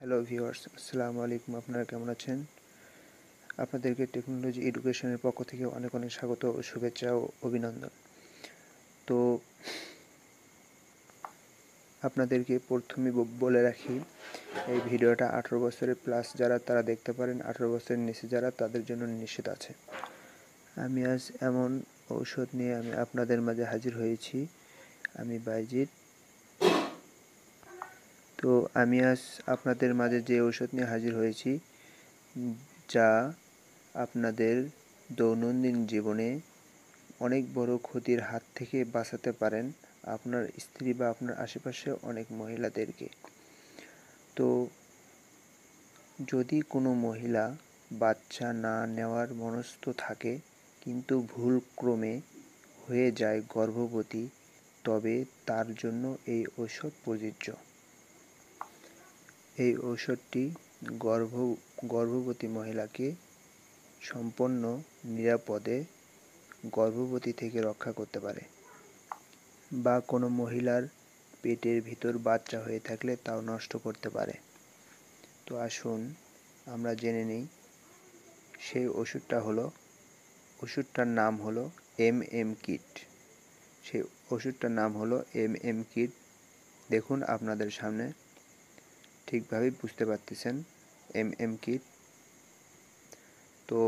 Hello viewers আসসালামু আলাইকুম আপনারা কেমন আছেন আপনাদেরকে টেকনোলজি এডুকেশনের পক্ষ থেকে অনেক অনেক স্বাগত ও শুভেচ্ছা ও অভিনন্দন তো আপনাদেরকে প্রথমে বলে রাখি এই ভিডিওটা আঠেরো বছরের প্লাস যারা তারা দেখতে পারেন আঠেরো বছরের নিচে যারা তাদের জন্য নিষেধ আছে আমি আজ এমন ঔষধ নিয়ে আমি আপনাদের মাঝে হাজির হয়েছি আমি বাইজিৎ তো আমি আজ আপনাদের মাঝে যে ঔষধ নিয়ে হাজির হয়েছি, যা আপনাদের দৈনন্দিন জীবনে অনেক বড় ক্ষতির হাত থেকে বাঁচাতে পারেন আপনার স্ত্রী বা আপনার আশেপাশে অনেক মহিলাদেরকে। তো যদি কোনো মহিলা বাচ্চা না নেওয়ার মনস্থ থাকে, কিন্তু ভুল ক্রমে হয়ে যায় গর্ভবতী, তবে তার জন্য এই ঔষধ প্রযোজ্য। এই ঔষধটি গর্ভ, গর্ভবতী মহিলাকে সম্পূর্ণ নিরাপদে গর্ভবতী থেকে রক্ষা করতে পারে। বা কোনো মহিলার পেটের ভিতর বাচ্চা হয়ে থাকলে তাও নষ্ট করতে পারে। তো আসুন আমরা জেনে নিই, সেই ওষুধটা হলো, ওষুধটার নাম হলো এম এম কিট। সেই ওষুধটার নাম হলো এম এম কিট। দেখুন আপনাদের সামনে ঠিকভাবেই বুঝতে পারতেছেন এম এম কিট তো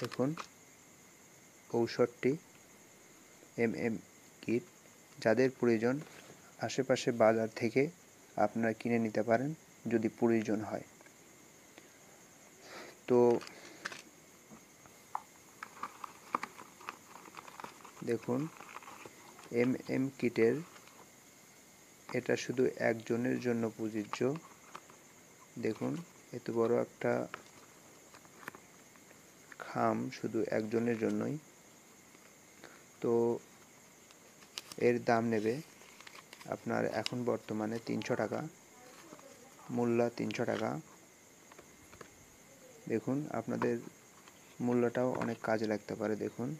দেখুন, ঔষধটি এম এম কিট যাদের প্রয়োজন আশেপাশে বাজার থেকে আপনারা কিনে নিতে পারেন যদি প্রয়োজন হয়। তো দেখুন, এম এম কিটের এটা শুধু একজনের জন্য প্রযোজ্য। দেখুন, এত বড় একটা খাম শুধু একজনের জন্যই। তো এর দাম নেবে আপনার এখন বর্তমানে তিনশো টাকা, মূল্য তিনশো টাকা। দেখুন, আপনাদের মূল্যটাও অনেক কাজে লাগতে পারে, দেখুন।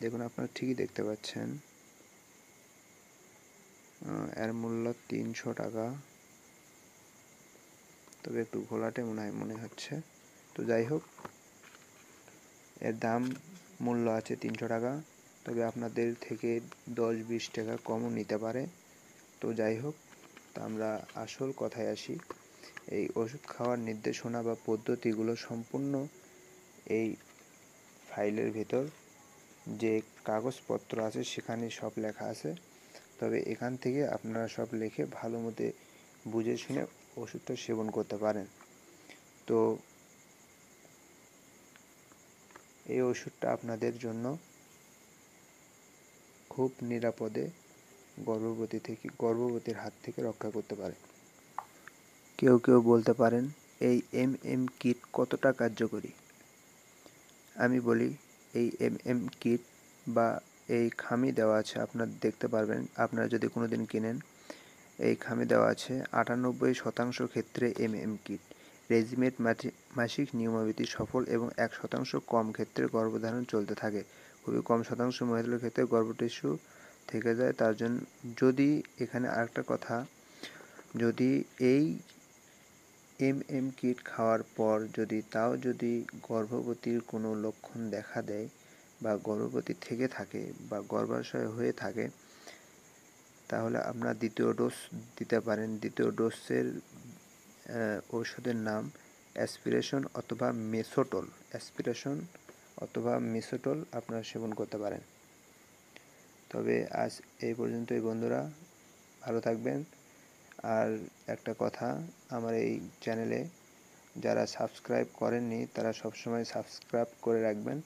দেখুন, আপনারা ঠিকই দেখতে পাচ্ছেন। এর মূল্য তিনশো টাকা। তবে একটু ঘোলাটে মনে হয়, মনে হচ্ছে। তো যাই হোক, এর দাম, মূল্য আছে তিনশো টাকা। তবে আপনাদের থেকে দশ বিশ টাকা কমও নিতে পারে। তো যাই হোক, তা আমরা আসল কথায় আসি। এই ওষুধ খাওয়ার নির্দেশনা বা পদ্ধতিগুলো সম্পূর্ণ এই ফাইলের ভেতর। যে কাগজপত্র আছে, সেখানে সব লেখা আছে। তবে এখান থেকে আপনারা সব লিখে ভালো মতে বুঝে শুনে ওষুধটা সেবন করতে পারেন। তো এই ওষুধটা আপনাদের জন্য খুব নিরাপদে গর্ভবতী থেকে, গর্ভবতীর হাত থেকে রক্ষা করতে পারে। কেউ কেউ বলতে পারেন, এই এম এম কিট কতটা কার্যকরী? আমি বলি এই এম এম কিট বা এই খামি দেওয়া আছে, আপনার দেখতে পারবেন। আপনারা যদি কোনো দিন কিনেন, এই খামে দেওয়া আছে আটানব্বই শতাংশ ক্ষেত্রে এম এম কিট রেজিমেট মাসিক নিয়মাবলী সফল এবং এক শতাংশ কম ক্ষেত্রে গর্ভধারণ চলতে থাকে। খুবই কম শতাংশ মহিলার ক্ষেত্রে গর্ভ টিস্যু থেকে যায়, তার জন্য যদি এখানে আরেকটা কথা, যদি এই এম এম কিট খাওয়ার পর যদি তাও যদি গর্ভবতীর কোনো লক্ষণ দেখা দেয় বা গর্ভবতী থেকে থাকে বা গর্ভাশয় হয়ে থাকে, তাহলে আপনার দ্বিতীয় ডোজ দিতে পারেন। দ্বিতীয় ডোজের ঔষধের নাম অ্যাসপিরেশন অথবা মেসোটল অ্যাসপিরেশন অথবা মেসোটল আপনারা সেবন করতে পারেন। তবে আজ এই পর্যন্তই বন্ধুরা, ভালো থাকবেন। আর একটা কথা, আমার এই চ্যানেলে যারা সাবস্ক্রাইব করেননি, তারা সবসময় সাবস্ক্রাইব করে রাখবেন।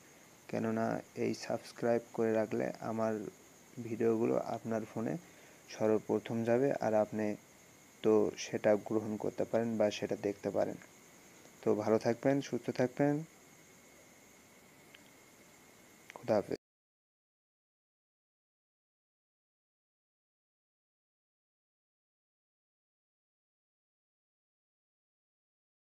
কেননা এই সাবস্ক্রাইব করে রাখলে আমার ভিডিওগুলো আপনার ফোনে সর্বপ্রথম যাবে আর আপনি তো সেটা গ্রহণ করতে পারেন বা সেটা দেখতে পারেন। তো ভালো থাকবেন, সুস্থ থাকবেন। খুদা হাফেজ।